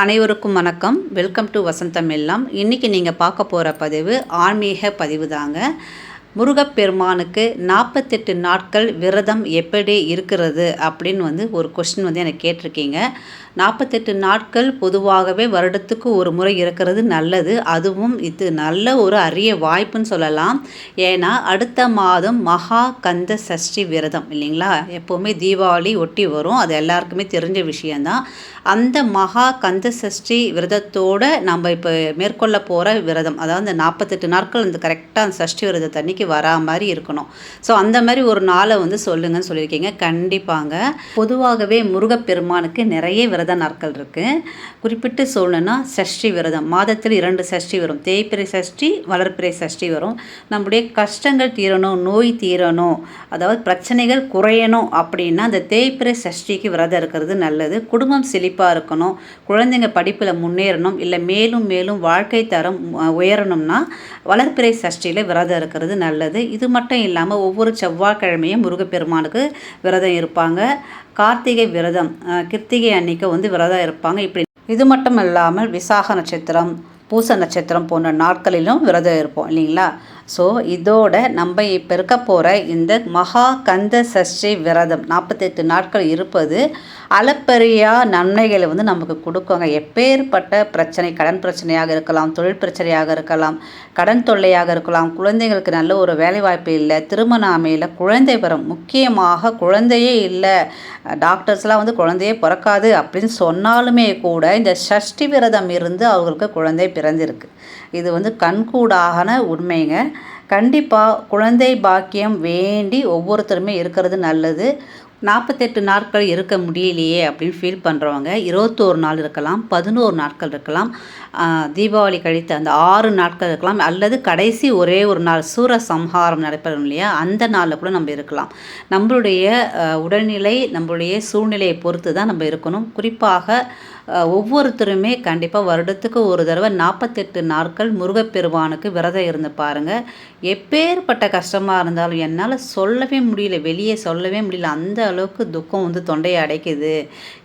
அனைவருக்கும் வணக்கம். Welcome to வசந்தம் எல்லாம் இன்றைக்கி நீங்கள் பார்க்க போகிற பதிவு ஆன்மீக பதிவு தாங்க முருகப்பெருமானுக்கு நாற்பத்தெட்டு நாட்கள் விரதம் எப்படி இருக்கிறது அப்படின்னு வந்து ஒரு கொஸ்டின் வந்து எனக்கு கேட்டிருக்கீங்க. நாற்பத்தெட்டு நாட்கள் பொதுவாகவே வருடத்துக்கு ஒரு முறை இருக்கிறது நல்லது. அதுவும் இது நல்ல ஒரு அரிய வாய்ப்புன்னு சொல்லலாம். ஏன்னா அடுத்த மாதம் மகா கந்த சஷ்டி விரதம் இல்லைங்களா? எப்போவுமே தீபாவளி ஒட்டி வரும். அது எல்லாருக்குமே தெரிஞ்ச விஷயந்தான் அந்த மகா கந்த சஷ்டி விரதத்தோடு நம்ம இப்போ மேற்கொள்ள போகிற விரதம் அதாவது அந்த நாற்பத்தெட்டு நாட்கள் அந்த கரெக்டாக அந்த சஷ்டி விரதத்தை அன்னைக்கு வரா மாதிரி இருக்கணும். ஸோ அந்த மாதிரி ஒரு நாளை வந்து சொல்லுங்கன்னு சொல்லியிருக்கீங்க. கண்டிப்பாங்க. பொதுவாகவே முருகப்பெருமானுக்கு நிறைய விரத நாட்கள் இருக்குது குறிப்பிட்டு சொல்லணும்னா சஷ்டி விரதம். மாதத்தில் இரண்டு சஷ்டி வரும். தேய்பிறை சஷ்டி வளர்ப்பிறை சஷ்டி வரும். நம்முடைய கஷ்டங்கள் தீரணும் நோய் தீரணும் அதாவது பிரச்சனைகள் குறையணும் அப்படின்னா அந்த தேய்பிறை சஷ்டிக்கு விரதம் இருக்கிறது நல்லது. குடும்பம் செழிப்பாக இருக்கணும். குழந்தைங்க படிப்பில் முன்னேறணும். இல்லை மேலும் மேலும் வாழ்க்கை தரம் உயரணும்னா வளர்ப்பிறை சஷ்டியில் விரதம் இருக்கிறது நல்லது. இது மட்டும் இல்லாமல் ஒவ்வொரு செவ்வாய்க்கிழமையும் முருகப்பெருமானுக்கு விரதம் இருப்பாங்க. கார்த்திகை விரதம் கிருத்திகை அன்னைக்கு வந்து விரதம் இருப்பாங்க. இப்படி இது மட்டும் இல்லாமல் விசாக நட்சத்திரம் பூச நட்சத்திரம் போன்ற நாட்களிலும் விரதம் இருப்போம் இல்லைங்களா? ஸோ இதோட நம்ம இப்போ இருக்க போகிற இந்த மகா கந்த சஷ்டி விரதம் நாற்பத்தெட்டு நாட்கள் இருப்பது அளப்பரியா நன்மைகளை வந்து நமக்கு கொடுக்குங்க. எப்பேற்பட்ட பிரச்சனை கடன் பிரச்சனையாக இருக்கலாம் தொழில் பிரச்சனையாக இருக்கலாம் கடன் தொல்லையாக இருக்கலாம் குழந்தைங்களுக்கு நல்ல ஒரு வேலைவாய்ப்பு இல்லை திருமண அமையில் குழந்தை வரும் முக்கியமாக குழந்தையே இல்லை டாக்டர்ஸ்லாம் வந்து குழந்தையே பிறக்காது அப்படின்னு சொன்னாலுமே கூட இந்த சஷ்டி விரதம் இருந்து அவங்களுக்கு குழந்தை பிறந்திருக்கு. இது வந்து கண்கூடாகன உண்மைங்க. கண்டிப்பாக குழந்தை பாக்கியம் வேண்டி ஒவ்வொருத்தருமே இருக்கிறது நல்லது. நாற்பத்தெட்டு நாட்கள் இருக்க முடியலையே அப்படின்னு ஃபீல் பண்ணுறவங்க இருபத்தோரு நாள் இருக்கலாம் பதினோரு நாட்கள் இருக்கலாம். தீபாவளி கழித்த அந்த ஆறு நாட்கள் இருக்கலாம் அல்லது கடைசி ஒரே ஒரு நாள் சூர சம்ஹாரம் நடைபெறும் இல்லையா? அந்த நாளில் கூட நம்ம இருக்கலாம். நம்மளுடைய உடல்நிலை நம்மளுடைய சூழ்நிலையை பொறுத்து தான் நம்ம இருக்கணும். குறிப்பாக ஒவ்வொருத்தருமே கண்டிப்பாக வருடத்துக்கு ஒரு தடவை நாற்பத்தெட்டு நாட்கள் முருகப்பெருமானுக்கு விரதம் இருந்து பாருங்கள் எப்பேற்பட்ட கஷ்டமாக இருந்தாலும் என்னால் சொல்லவே முடியல வெளியே சொல்லவே முடியல அந்த அளவுக்கு துக்கம் வந்து தொண்டையை அடைக்குது.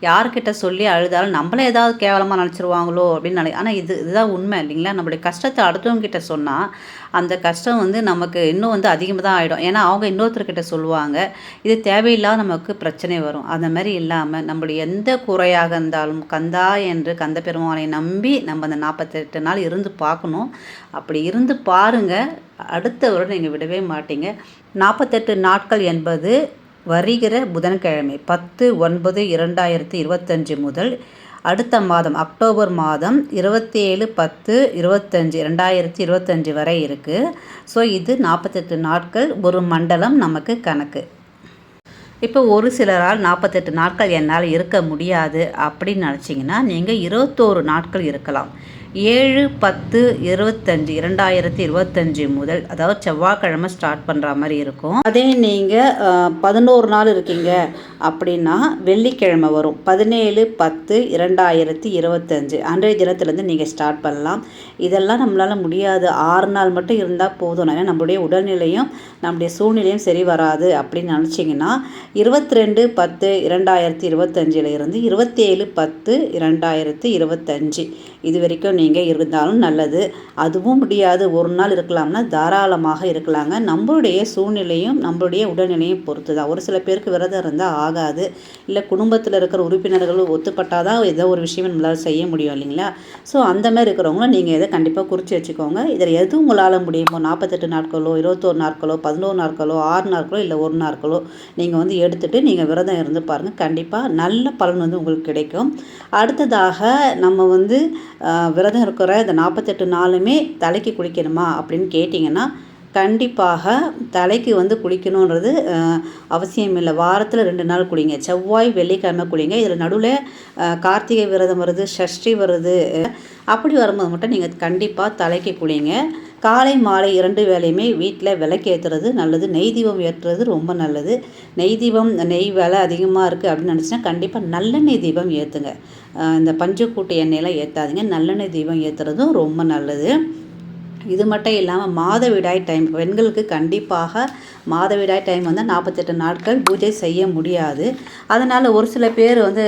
யார்கிட்ட சொல்லி அழுதாலும் நம்மளே ஏதாவது கேவலமாக நினச்சிருவாங்களோ அப்படின்னு நினை ஆனால் இது இதுதான் உண்மை இல்லைங்களா? நம்மளுடைய கஷ்டத்தை அடுத்தவங்ககிட்ட சொன்னால் அந்த கஷ்டம் வந்து நமக்கு இன்னும் வந்து அதிகமாக தான் ஆகிடும் ஏன்னா அவங்க இன்னொருத்தர்கிட்ட சொல்லுவாங்க இது தேவையில்லாத நமக்கு பிரச்சனை வரும். அந்த மாதிரி இல்லாமல் நம்மளுடைய எந்த குறையாக இருந்தாலும் கந்தா என்று கந்த பெருமானை நம்பி நம்ம அந்த நாற்பத்தெட்டு நாள் இருந்து பார்க்கணும். அப்படி இருந்து பாருங்கள் அடுத்த வருடம் நீங்கள் விடவே மாட்டீங்க. நாற்பத்தெட்டு நாட்கள் என்பது வருகிற புதன்கிழமை பத்து ஒன்பது இரண்டாயிரத்தி இருபத்தஞ்சு முதல் அடுத்த மாதம் அக்டோபர் மாதம் இருபத்தி ஏழு பத்து இருபத்தஞ்சி ரெண்டாயிரத்தி இருபத்தஞ்சி வரை இருக்குது ஸோ இது நாற்பத்தெட்டு நாட்கள் ஒரு மண்டலம் நமக்கு கணக்கு. இப்போ ஒரு சிலரால் நாற்பத்தெட்டு நாட்கள் என்னால் இருக்க முடியாது அப்படின்னு நினச்சிங்கன்னா நீங்கள் இருபத்தோரு நாட்கள் இருக்கலாம். ஏழு பத்து இருபத்தஞ்சு இரண்டாயிரத்தி இருபத்தஞ்சு முதல் அதாவது செவ்வாய்க்கிழமை ஸ்டார்ட் பண்ணுற மாதிரி இருக்கும். அதே நீங்கள் பதினோரு நாள் இருக்கீங்க அப்படின்னா வெள்ளிக்கிழமை வரும். பதினேழு பத்து இரண்டாயிரத்தி இருபத்தஞ்சு. அன்றைய தினத்துலேருந்து நீங்கள் ஸ்டார்ட் பண்ணலாம். இதெல்லாம் நம்மளால் முடியாது. ஆறு நாள் மட்டும் இருந்தால் போதும். ஏன்னா நம்மளுடைய உடல்நிலையும் நம்முடைய சூழ்நிலையும் சரி வராது அப்படின்னு நினச்சிங்கன்னா இருபத்தி ரெண்டு பத்து இரண்டாயிரத்தி இருபத்தஞ்சில் இருந்து பத்து இரண்டாயிரத்தி இருபத்தஞ்சி. இது வரைக்கும் நீங்கள் இருந்தாலும் நல்லது. அதுவும் முடியாது. ஒரு நாள் இருக்கலாம்னா தாராளமாக இருக்கலாங்க. நம்மளுடைய சூழ்நிலையும் நம்மளுடைய உடல்நிலையும் பொறுத்து தான் ஒரு சில பேருக்கு விரதம் இருந்தால் ஆகாது. இல்லை குடும்பத்தில் இருக்கிற உறுப்பினர்கள் ஒத்துப்பட்டால் தான் ஏதோ ஒரு விஷயம் நம்மளால் செய்ய முடியும் இல்லைங்களா? ஸோ அந்த மாதிரி இருக்கிறவங்களும் நீங்கள் இதை கண்டிப்பாக குறித்து வச்சுக்கோங்க. இதில் எது உங்களால் முடியுமோ நாற்பத்தெட்டு நாட்களோ இருபத்தோரு நாட்களோ பதினோரு நாட்களோ ஆறு நாட்களோ இல்லை ஒரு நாட்களோ நீங்கள் வந்து எடுத்துகிட்டு நீங்கள் விரதம் இருந்து பாருங்கள் கண்டிப்பாக நல்ல பலன் வந்து உங்களுக்கு கிடைக்கும். அடுத்ததாக நம்ம வந்து ஆஹ், விரதம் இருக்கிற இந்த நாற்பத்தெட்டு நாளுமே தலைக்கு குளிக்கணுமா அப்படின்னு கேட்டிங்கன்னா கண்டிப்பாக தலைக்கு வந்து குளிக்கணுன்றது அவசியம் இல்லை வாரத்தில் ரெண்டு நாள் குளிங்க. செவ்வாய் வெள்ளிக்கிழமை குளிங்க. இதில் நடுவில் கார்த்திகை விரதம் வருது சஷ்டி வருது. அப்படி வரும்போது மட்டும் நீங்கள் கண்டிப்பாக தலைக்கு குளிங்க. காலை மாலை இரண்டு வேலையுமே வீட்டில் விளக்கு ஏற்றுறது நல்லது. நெய் தீபம் ஏற்றுறது ரொம்ப நல்லது. நெய் தீபம் நெய் விலை அதிகமாக இருக்குது அப்படின்னு நினச்சின்னா கண்டிப்பாக நல்லெண்ணெய் தீபம் ஏற்றுங்க இந்த பஞ்சக்கூட்டு எண்ணெயெல்லாம் ஏற்றாதீங்க நல்லெண்ணெய் தீபம் ஏற்றுறதும் ரொம்ப நல்லது. இது மட்டும் இல்லாமல் மாதவிடாய் டைம் பெண்களுக்கு கண்டிப்பாக மாதவிடாய் டைம் வந்து நாற்பத்தெட்டு நாட்கள் பூஜை செய்ய முடியாது. அதனால் ஒரு சில பேர் வந்து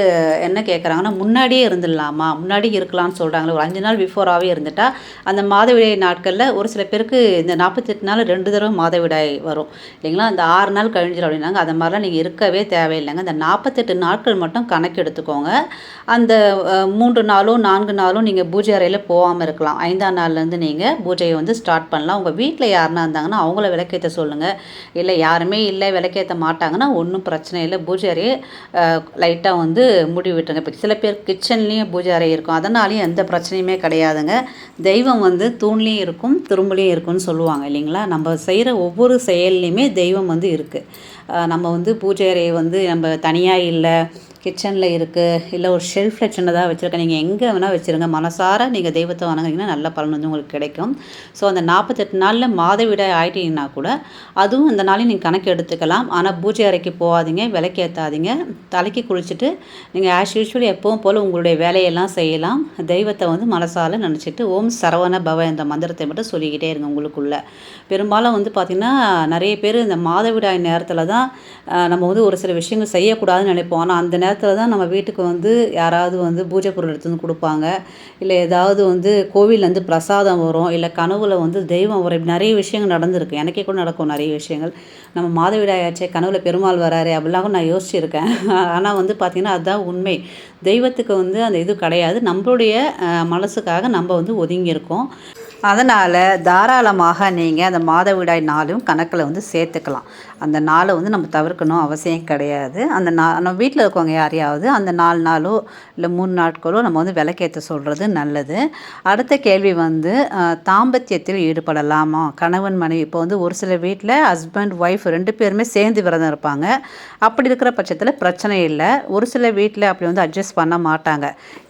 என்ன கேட்குறாங்கன்னா முன்னாடியே இருந்துடலாமா? முன்னாடி இருக்கலாம்னு சொல்கிறாங்களே ஒரு அஞ்சு நாள் பிஃபோராகவே இருந்துட்டா அந்த மாதவிடாய் நாட்களில் ஒரு சில பேருக்கு இந்த நாற்பத்தெட்டு நாள் ரெண்டு தடவை மாதவிடாய் வரும். இல்லைங்களா? அந்த ஆறு நாள் கழிஞ்சிடும் அப்படின்னாங்க. அந்த மாதிரிலாம் நீங்கள் இருக்கவே தேவையில்லைங்க. அந்த நாற்பத்தெட்டு நாட்கள் மட்டும் கணக்கு எடுத்துக்கோங்க. அந்த மூன்று நாளும் நான்கு நாளும் நீங்கள் பூஜை அறையில் போகாமல் இருக்கலாம். ஐந்தாம் நாள்லேருந்து நீங்கள் பூஜை பூஜையை வந்து ஸ்டார்ட் பண்ணலாம். உங்கள் வீட்டில் யாருன்னா இருந்தாங்கன்னா அவங்கள விளக்கேற்ற சொல்லுங்கள் இல்லை யாருமே இல்லை விளக்கேற்ற மாட்டாங்கன்னா ஒன்றும் பிரச்சனை இல்லை. பூஜை அறையை லைட்டாக வந்து மூடி விட்டுருங்க. இப்போ சில பேர் கிச்சன்லேயும் பூஜை அறை இருக்கும். அதனாலேயும் எந்த பிரச்சனையுமே கிடையாதுங்க. தெய்வம் வந்து தூண்லேயும் இருக்கும் துரும்புலேயும் இருக்கும்னு சொல்லுவாங்க இல்லைங்களா? நம்ம செய்கிற ஒவ்வொரு செயல்லையுமே தெய்வம் வந்து இருக்குது நம்ம வந்து பூஜை அறையை வந்து நம்ம தனியாக இல்லை கிச்சனில் இருக்குது இல்லை ஒரு ஷெல்ஃபில் சின்னதாக வச்சுருக்கேன். நீங்கள் எங்கே வேணால் வச்சுருங்க. மனசார நீங்கள் தெய்வத்தை வணங்குனீங்கன்னா நல்ல பலன் வந்து உங்களுக்கு கிடைக்கும். ஸோ அந்த நாற்பத்தெட்டு நாளில் மாதவிடாய் ஆகிட்டீங்கன்னா கூட அதுவும் அந்த நாளையும் நீங்கள் கணக்கு எடுத்துக்கலாம். ஆனால் பூஜை அறைக்கு போகாதீங்க. விளக்கேற்றாதீங்க தலைக்கு குளிச்சுட்டு நீங்கள் ஆஸ் யூஸ்வல் எப்பவும் போல் உங்களுடைய வேலையெல்லாம் செய்யலாம். தெய்வத்தை வந்து மனசால நினச்சிட்டு ஓம் சரவண பவ இந்த மந்திரத்தை மட்டும் சொல்லிக்கிட்டே இருங்க உங்களுக்குள்ள. பெரும்பாலும் வந்து பார்த்திங்கன்னா நிறைய பேர் இந்த மாதவிடாய் நேரத்தில் தான் நம்ம வந்து ஒரு சில விஷயங்கள் செய்யக்கூடாதுன்னு நினைப்போம். ஆனால் அந்த நேரத்தில் தான் நம்ம வீட்டுக்கு வந்து யாராவது வந்து பூஜை பொருள் எடுத்து வந்து கொடுப்பாங்க. இல்லை ஏதாவது வந்து கோவிலேருந்து பிரசாதம் வரும். இல்லை கனவுல வந்து தெய்வம் வரும். நிறைய விஷயங்கள் நடந்திருக்கு. எனக்கே கூட நடக்கும் நிறைய விஷயங்கள். நம்ம மாதவிடாய் ஆச்சே கனவுல பெருமாள் வராரு அப்படிலாம் கூட நான் யோசிச்சிருக்கேன். ஆனால் வந்து பார்த்திங்கன்னா அதுதான் உண்மை. தெய்வத்துக்கு வந்து அந்த இது கிடையாது. நம்மளுடைய மனசுக்காக நம்ம வந்து ஒதுங்கியிருக்கோம். அதனால் தாராளமாக நீங்கள் அந்த மாதவிடாய் நாளும் கணக்கில் வந்து சேர்த்துக்கலாம். அந்த நாளை வந்து நம்ம தவிர்க்கணும் அவசியம் கிடையாது. அந்த நா நம்ம வீட்டில் இருக்கவங்க யாரையாவது அந்த நாலு நாளோ இல்லை மூணு நாட்களோ நம்ம வந்து விளக்கேற்ற சொல்கிறது நல்லது. அடுத்த கேள்வி வந்து தாம்பத்தியத்தில் ஈடுபடலாமா? கணவன் மனைவி. இப்போ வந்து ஒரு சில வீட்டில் ஹஸ்பண்ட் ஒய்ஃப் ரெண்டு பேருமே சேர்ந்து விரதம் இருப்பாங்க. அப்படி இருக்கிற பட்சத்தில் பிரச்சனை இல்லை. ஒரு சில வீட்டில் அப்படி வந்து அட்ஜஸ்ட் பண்ண மாட்டாங்க.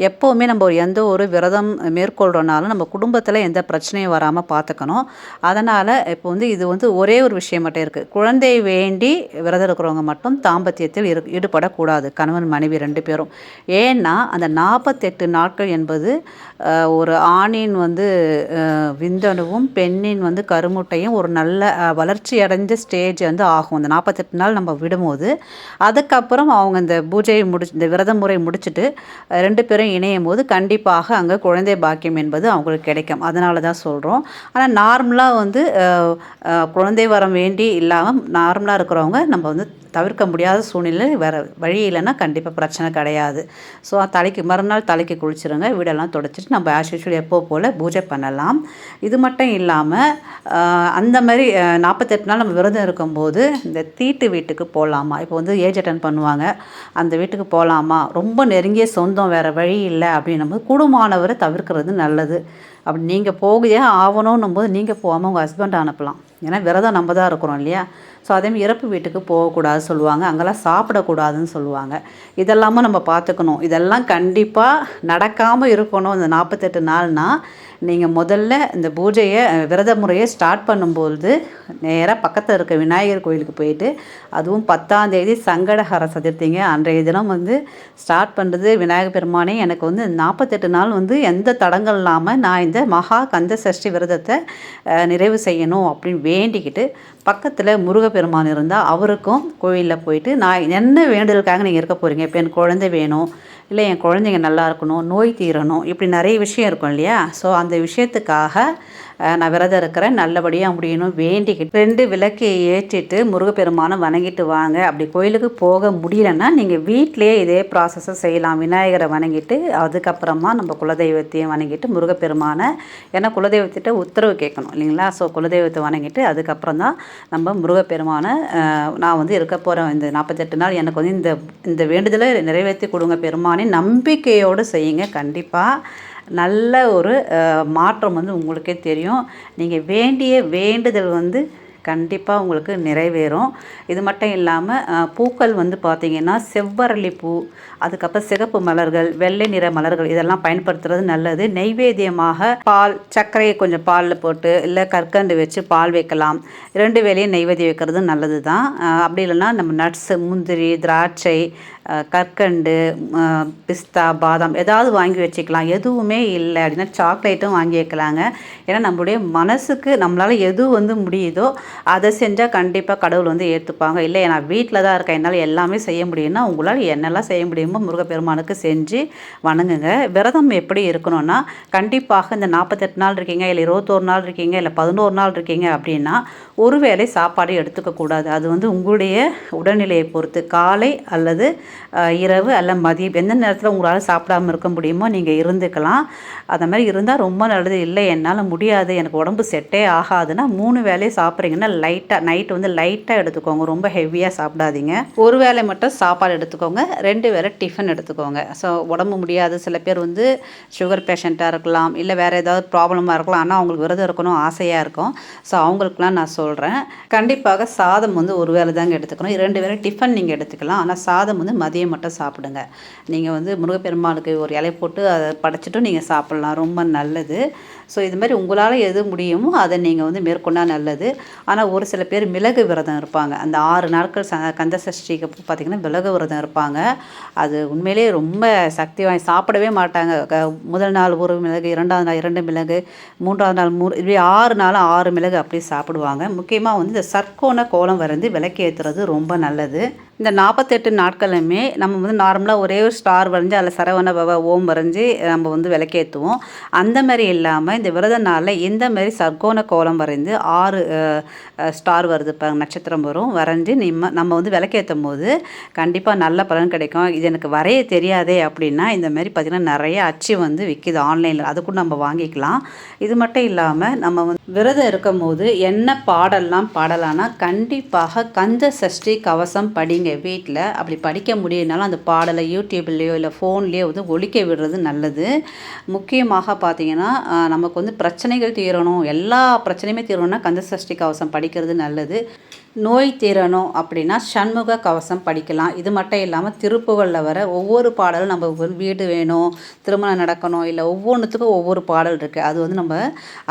எப்போவுமே நம்ம ஒரு எந்த ஒரு விரதம் மேற்கொள்கிறோனாலும் நம்ம குடும்பத்தில் எந்த பிரச்சனையும் வராமல் பார்த்துக்கணும். அதனால் இப்போ வந்து இது வந்து ஒரே ஒரு விஷயம் மட்டும் இருக்குது குழந்தை வேண்டி விரதம் இருக்கிறவங்க மட்டும் தாம்பத்தியத்தில் இரு ஈடுபடக்கூடாது. கணவன் மனைவி ரெண்டு பேரும். ஏன்னா அந்த நாற்பத்தெட்டு நாட்கள் என்பது ஒரு ஆணின் வந்து விந்தணுவும் பெண்ணின் வந்து கருமுட்டையும் ஒரு நல்ல வளர்ச்சி அடைஞ்ச ஸ்டேஜ் வந்து ஆகும். அந்த நாற்பத்தெட்டு நாள் நம்ம விடும்போது அதுக்கப்புறம் அவங்க இந்த பூஜையை முடிச்சு இந்த விரத முறை முடிச்சுட்டு ரெண்டு பேரும் இணையும் போது கண்டிப்பாக அங்கே குழந்தை பாக்கியம் என்பது அவங்களுக்கு கிடைக்கும். அதனால தான் சொல்கிறோம் ஆனால் நார்மலாக வந்து குழந்தை வரம் வேண்டி இல்லாமல் நார்மலாக இருக்கிறவங்க நம்ம வந்து தவிர்க்க முடியாத சூழ்நிலை வேறு வழி இல்லைன்னா கண்டிப்பாக பிரச்சனை கிடையாது. ஸோ தலைக்கு மறுநாள் தலைக்கு குளிச்சிருங்க வீடெல்லாம் தொடச்சிட்டு நம்ம ஆஸ் யூஷுவல் எப்போ போல் பூஜை பண்ணலாம். இது மட்டும் இல்லாமல் அந்த மாதிரி நாற்பத்தெட்டு நாள் நம்ம விரதம் இருக்கும்போது இந்த தீட்டு வீட்டுக்கு போகலாமா இப்போ வந்து ஏஜ் அட்டன் பண்ணுவாங்க. அந்த வீட்டுக்கு போகலாமா ரொம்ப நெருங்கிய சொந்தம் வேறு வழி இல்லை அப்படின்னும் போது குடும்பமானவரை தவிர்க்கிறது நல்லது. அப்படி நீங்கள் போகையே ஆகணுன்னும் போது நீங்கள் போகாமல் உங்கள் ஹஸ்பண்ட் அனுப்பலாம். ஏன்னா விரதம் நம்ம தான் இருக்கிறோம் இல்லையா? ஸோ அதேமாதிரி இறப்பு வீட்டுக்கு போகக்கூடாது சொல்லுவாங்க. அங்கெல்லாம் சாப்பிடக்கூடாதுன்னு சொல்லுவாங்க. இதெல்லாமும் நம்ம பார்த்துக்கணும். இதெல்லாம் கண்டிப்பாக நடக்காமல் இருக்கணும். இந்த நாற்பத்தெட்டு நாள்னால் நீங்கள் முதல்ல இந்த பூஜையை விரத முறையை ஸ்டார்ட் பண்ணும்போது நேராக பக்கத்தில் இருக்க விநாயகர் கோயிலுக்கு போயிட்டு அதுவும் பத்தாம் தேதி சங்கடஹர சதுர்த்திங்க. அன்றைய தினம் வந்து ஸ்டார்ட் பண்ணுறது விநாயகர் பெருமானே. எனக்கு வந்து நாற்பத்தெட்டு நாள் வந்து எந்த தடங்கள் இல்லாமல் நான் இந்த மகா கந்த சஷ்டி விரதத்தை நிறைவு செய்யணும் அப்படின்னு வேண்டிக்கிட்டு பக்கத்தில் முருகப்பெருமான் இருந்தால் அவருக்கும் கோயிலில் போயிட்டு நான் என்ன வேண்டுதலுக்காக நீங்கள் இருக்க போகிறீங்க இப்போ என் குழந்தை வேணும் இல்லை என் குழந்தைங்க நல்லா இருக்கணும் நோய் தீரணும் இப்படி நிறைய விஷயம் இருக்கும் இல்லையா? ஸோ அந்த விஷயத்துக்காக நான் விரதம் இருக்கிறேன். நல்லபடியாக முடியணும். வேண்டிக்கிட்டு ரெண்டு விளக்கை ஏற்றிட்டு முருகப்பெருமானை வணங்கிட்டு வாங்க. அப்படி கோயிலுக்கு போக முடியலன்னா நீங்கள் வீட்டிலேயே இதே ப்ராசஸை செய்யலாம். விநாயகரை வணங்கிட்டு அதுக்கப்புறமா நம்ம குலதெய்வத்தையும் வணங்கிட்டு முருகப்பெருமானை ஏன்னா குலதெய்வத்திட்ட உத்தரவு கேட்கணும் இல்லைங்களா? ஸோ குலதெய்வத்தை வணங்கிட்டு அதுக்கப்புறம் தான் நம்ம முருகப்பெருமானை நான் வந்து இருக்க போகிறேன் இந்த நாற்பத்தெட்டு நாள் எனக்கு வந்து இந்த இந்த வேண்டுதலை நிறைவேற்றி கொடுங்க. பெருமானே நம்பிக்கையோடு செய்யுங்க. கண்டிப்பாக நல்ல ஒரு மாற்றம் வந்து உங்களுக்கே தெரியும். நீங்கள் வேண்டிய வேண்டுதல் வந்து கண்டிப்பாக உங்களுக்கு நிறைவேறும். இது மட்டும் இல்லாமல் பூக்கள் வந்து பார்த்திங்கன்னா செவ்வரளி பூ அதுக்கப்புறம் சிகப்பு மலர்கள் வெள்ளை நிற மலர்கள் இதெல்லாம் பயன்படுத்துறது நல்லது. நெய்வேத்தியமாக பால் சர்க்கரையை கொஞ்சம் பாலில் போட்டு இல்லை கற்கண்டு வச்சு பால் வைக்கலாம். ரெண்டு வேலையும் நெய்வேத்தியம் வைக்கிறது நல்லது தான் அப்படி இல்லைன்னா நம்ம நட்ஸு முந்திரி திராட்சை கற்கண்டு பிஸ்தா பாதாம் ஏதாவது வாங்கி வச்சுக்கலாம். எதுவுமே இல்லை அப்படின்னா சாக்லேட்டும் வாங்கி வைக்கலாங்க. ஏன்னா நம்மளுடைய மனசுக்கு நம்மளால் எது வந்து முடியுதோ அதை செஞ்சால் கண்டிப்பாக கடவுள் வந்து ஏற்றுப்பாங்க இல்லை நான் வீட்டில் தான் இருக்கேன் என்னால் எல்லாமே செய்ய முடியும்னா உங்களால் என்னெல்லாம் செய்ய முடியும் முருகப்பெருமானுக்கு செஞ்சு வணங்குங்க. விரதம் எப்படி இருக்கணும்னா கண்டிப்பாக இந்த நாற்பத்தெட்டு நாள் இருக்கீங்க இல்லை இருபத்தோரு நாள் இருக்கீங்க இல்லை பதினோரு நாள் இருக்கீங்க அப்படின்னா ஒரு வேளை சாப்பாடு எடுத்துக்கக்கூடாது அது வந்து உங்களுடைய உடல்நிலையை பொறுத்து. காலை அல்லது இரவு அல்ல மதியம். எந்த நேரத்தில் உங்களால் சாப்பிடாம இருக்க முடியுமோ நீங்கள் இருந்துக்கலாம். அந்த மாதிரி இருந்தால் ரொம்ப நல்லது. இல்லை என்னால் முடியாது. எனக்கு உடம்பு செட்டே ஆகாதுன்னா மூணு வேலையை சாப்பிட்றீங்கன்னா லைட்டாக நைட் வந்து லைட்டாக எடுத்துக்கோங்க. ரொம்ப ஹெவியாக சாப்பிடாதீங்க. ஒரு வேளை மட்டும் சாப்பாடு எடுத்துக்கோங்க. ரெண்டு வேலை டிஃபன் எடுத்துக்கோங்க. ஸோ உடம்பு முடியாது. சில பேர் வந்து சுகர் பேஷண்ட்டாக இருக்கலாம் இல்லை வேறு ஏதாவது ப்ராப்ளமாக இருக்கலாம். ஆனால் அவங்களுக்கு விரதம் இருக்கணும் ஆசையாக இருக்கும். ஸோ அவங்களுக்குலாம் நான் சொல்கிறேன் கண்டிப்பாக சாதம் வந்து ஒரு வேளை தாங்க எடுத்துக்கணும். இரண்டு வேலை டிஃபன் நீங்கள் எடுத்துக்கலாம். ஆனால் சாதம் வந்து மதியம் மட்டும் சாப்பிடுங்க. நீங்கள் வந்து முருகப்பெருமாளுக்கு ஒரு இலை போட்டு அதை படைச்சிட்டும் நீங்கள் சாப்பிட்லாம். ரொம்ப நல்லது. ஸோ இது மாதிரி உங்களால் எது முடியுமோ அதை நீங்கள் வந்து மேற்கொண்டால் நல்லது. ஆனால் ஒரு சில பேர் மிளகு விரதம் இருப்பாங்க. அந்த ஆறு நாட்கள் ச கந்த சஷ்டிக்கு பார்த்திங்கன்னா மிளகு விரதம் இருப்பாங்க. அது அது உண்மையிலேயே ரொம்ப சக்தி வாங்கி சாப்பிடவே மாட்டாங்க. க- முதல் நாள் ஒரு மிளகு இரண்டாவது நாள் இரண்டு மிளகு மூன்றாவது நாள் மூணு இப்படி ஆறு நாள் ஆறு மிளகு அப்படி சாப்பிடுவாங்க. முக்கியமாக வந்து இந்த சர்க்கோண கோலம் வரைந்து விளக்கேற்றுறது ரொம்ப நல்லது. இந்த நாற்பத்தெட்டு நாட்களுமே நம்ம வந்து நார்மலாக ஒரே ஒரு ஸ்டார் வரைஞ்சி அதில் சரவண பவ ஓம் வரைஞ்சி நம்ம வந்து விளக்கேற்றுவோம் அந்த மாதிரி இல்லாமல் இந்த விரத நாளில் இந்த மாதிரி சர்க்கோண கோலம் வரைந்து ஆறு ஸ்டார் வருது பாருங்க நட்சத்திரம் வரும். வரைஞ்சி நம்ம நம்ம வந்து விளக்கேற்றும் போது கண்டிப்பாக நல்ல பலன் கிடைக்கும். இது எனக்கு வரைய தெரியாதே அப்படின்னா இந்த மாதிரி பார்த்திங்கன்னா நிறைய அச்சு வந்து விற்கிது ஆன்லைனில். அதுக்கும் நம்ம வாங்கிக்கலாம். இது மட்டும் இல்லாமல் நம்ம வந்து விரதம் இருக்கும் போது என்ன பாடல்லாம் பாடலான்னா கண்டிப்பாக கந்த சஷ்டி கவசம் படிங்க வீட்டில் அப்படி படிக்க முடியலனாலும் அந்த பாடலை யூடியூப்லேயோ இல்லை ஃபோன்லேயோ வந்து ஒழிக்க விடுறது நல்லது. முக்கியமாக பார்த்தீங்கன்னா நமக்கு வந்து பிரச்சனைகள் தீரணும். எல்லா பிரச்சனையுமே தீரணும்னா கந்த சஷ்டி கவசம் படிக்கிறது நல்லது. நோய் தீரணும் அப்படின்னா சண்முக கவசம் படிக்கலாம். இது மட்டும் இல்லாமல் திருப்புகளில் வர ஒவ்வொரு பாடலும் நம்ம ஒரு வீடு வேணும் திருமணம் நடக்கணும் இல்லை ஒவ்வொன்றுத்துக்கும் ஒவ்வொரு பாடல் இருக்குது அது வந்து நம்ம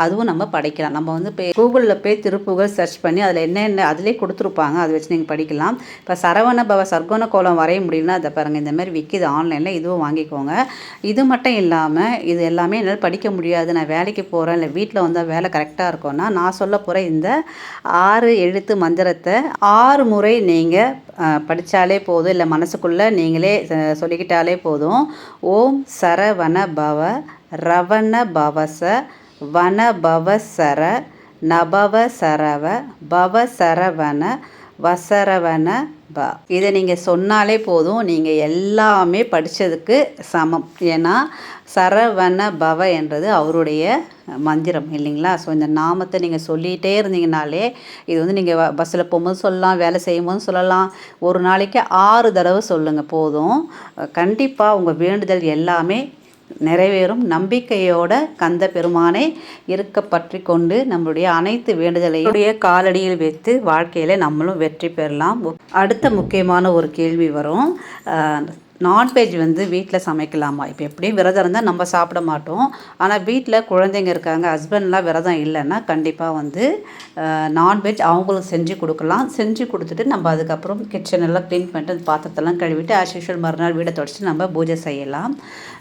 அதுவும் நம்ம படிக்கலாம். நம்ம வந்து போய் கூகுளில் போய் திருப்புகள் சர்ச் பண்ணி அதில் என்னென்ன அதிலே கொடுத்துருப்பாங்க. அதை வச்சு நீங்கள் படிக்கலாம். இப்போ சரவண பவ சர்க்குண கோலம் வரைய முடியும்னா அதை பாருங்கள் இந்த மாதிரி விற்கிது ஆன்லைனில் இதுவும் வாங்கிக்கோங்க. இது மட்டும் இல்லாமல் இது எல்லாமே என்னால் படிக்க முடியாது. நான் வேலைக்கு போகிறேன் இல்லை வீட்டில் வந்தால் வேலை கரெக்டாக இருக்கும்னா நான் சொல்ல போகிற இந்த ஆறு எழுத்து மந்திரத்தை ஆறு முறை நீங்கள் படித்தாலே போதும் இல்லை மனசுக்குள்ளே நீங்களே சொல்லிக்கிட்டாலே போதும். ஓம் சரவண பவ ரவண பவச வன பவசர நபவ சரவ பவ சரவண வசரவன ப. இதை நீங்கள் சொன்னாலே போதும் நீங்கள் எல்லாமே படித்ததுக்கு சமம். ஏன்னா சரவண பவ என்றது அவருடைய மந்திரம் இல்லைங்களா? ஸோ இந்த நாமத்தை நீங்கள் சொல்லிகிட்டே இருந்தீங்கனாலே இது வந்து நீங்கள் பஸ்ஸில் போகும்போது சொல்லலாம் வேலை செய்யும்போது சொல்லலாம். ஒரு நாளைக்கு ஆறு தடவை சொல்லுங்கள் போதும். கண்டிப்பாக உங்கள் வேண்டுதல் எல்லாமே நிறைவேறும். நம்பிக்கையோட கந்த பெருமானை இருக்க பற்றி கொண்டு நம்மளுடைய அனைத்து வேண்டுதலையும் காலடியில் வைத்து வாழ்க்கையில் நம்மளும் வெற்றி பெறலாம். அடுத்த முக்கியமான ஒரு கேள்வி வரும். நான்வெஜ் வந்து வீட்டில் சமைக்கலாமா? இப்போ எப்படியும் விரதம் இருந்தால் நம்ம சாப்பிட மாட்டோம். ஆனால் வீட்டில் குழந்தைங்க இருக்காங்க ஹஸ்பண்ட்லாம் விரதம் இல்லைன்னா கண்டிப்பாக வந்து நான்வெஜ் அவங்களுக்கு செஞ்சு கொடுக்கலாம். செஞ்சு கொடுத்துட்டு நம்ம அதுக்கப்புறம் கிச்சன் எல்லாம் க்ளீன் பண்ணிட்டு அந்த பாத்திரத்தெல்லாம் கழுவிட்டு ஆஸ் யூஷுவல் மறுநாள் வீடை தொடச்சி நம்ம பூஜை செய்யலாம்.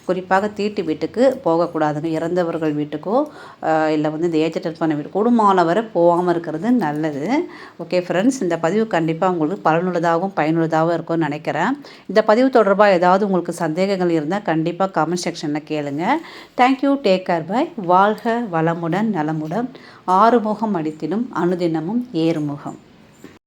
குறிப்பாக தீட்டு வீட்டுக்கு போகக்கூடாதுங்க. இறந்தவர்கள் வீட்டுக்கோ இல்லை வந்து இந்த ஏஜெட் பண்ண வீட்டு கூடுமானவரை போகாமல் இருக்கிறது நல்லது. ஓகே ஃப்ரெண்ட்ஸ் இந்த பதிவு கண்டிப்பாக உங்களுக்கு பலனுள்ளதாகவும் பயனுள்ளதாகவும் இருக்கும்னு நினைக்கிறேன். இந்த பதிவு தொடர்பாக ஏதாவது உங்களுக்கு சந்தேகங்கள் இருந்தால் கண்டிப்பாக கமெண்ட் செக்ஷனில் கேளுங்க. தேங்க்யூ டேக் கேர் பை வாழ்க வளமுடன் நலமுடன். ஆறுமுகம் அடித்திடும் அனுதினமும் ஏறுமுகம்.